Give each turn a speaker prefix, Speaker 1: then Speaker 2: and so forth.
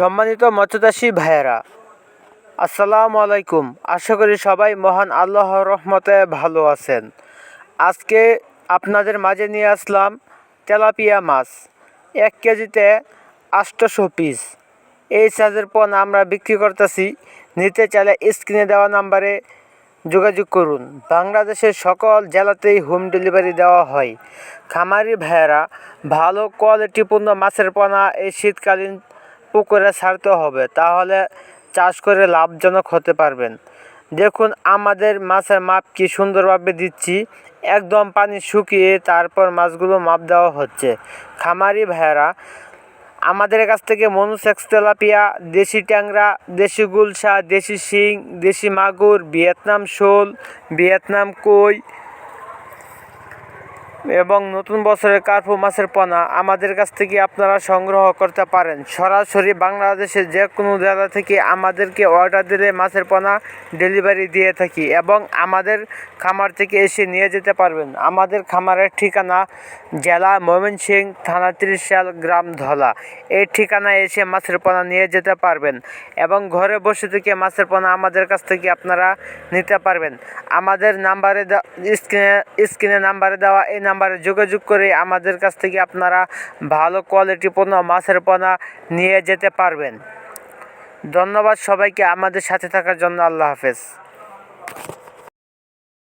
Speaker 1: সম্মানিত মৎস্যচাষী ভাইয়েরা, আসসালামু আলাইকুম। আশা করি সবাই মহান আল্লাহর রহমতে ভালো আছেন। আজকে আপনাদের মাঝে নিয়ে আসলাম তেলাপিয়া মাছ, এক কেজিতে আটশোশো পিস। এই সাইজের পণ আমরা বিক্রি করতেছি। নিতে চাইলে স্ক্রিনে দেওয়া নাম্বারে যোগাযোগ করুন। বাংলাদেশের সকল জেলাতেই হোম ডেলিভারি দেওয়া হয়। খামারি ভাইয়েরা, ভালো কোয়ালিটিপূর্ণ মাছের পোনা এই শীতকালীন পুকুরে ছাড়তে হবে, তাহলে চাষ করে লাভজনক হতে পারবেন। দেখুন, আমাদের মাছের মাপ কি সুন্দরভাবে দিচ্ছি। একদম পানি শুকিয়ে তারপর মাছগুলো মাপ দেওয়া হচ্ছে। খামারি ভাইয়েরা, আমাদের কাছ থেকে মনুসেক্স তেলাপিয়া, দেশি ট্যাংরা, দেশি গুলশা, দেশি শিং, দেশি মাগুর, ভিয়েতনাম শোল, ভিয়েতনাম কই এবং নতুন বছরের কার্পু মাছের পোনা আমাদের কাছ থেকে আপনারা সংগ্রহ করতে পারেন। সরাসরি বাংলাদেশের যে কোনো জেলা থেকে আমাদেরকে অর্ডার দিলে মাছের পোনা ডেলিভারি দিয়ে থাকি এবং আমাদের খামার থেকে এসে নিয়ে যেতে পারবেন। আমাদের খামারের ঠিকানা জেলা ময়মনসিংহ থানা ত্রিশাল গ্রাম ধলা। এই ঠিকানায় এসে মাছের পোনা নিয়ে যেতে পারবেন এবং ঘরে বসে থেকে মাছের পোনা আমাদের কাছ থেকে আপনারা নিতে পারবেন। আমাদের নাম্বারে স্ক্রিনে স্ক্রিনে নাম্বারে দেওয়া এই নাম্বারে যোগাযোগ করে আমাদের কাছ থেকে আপনারা ভালো কোয়ালিটি পণ্য, মাছের পোনা নিয়ে যেতে পারবেন। ধন্যবাদ সবাইকে আমাদের সাথে থাকার জন্য আল্লাহ হাফেজ।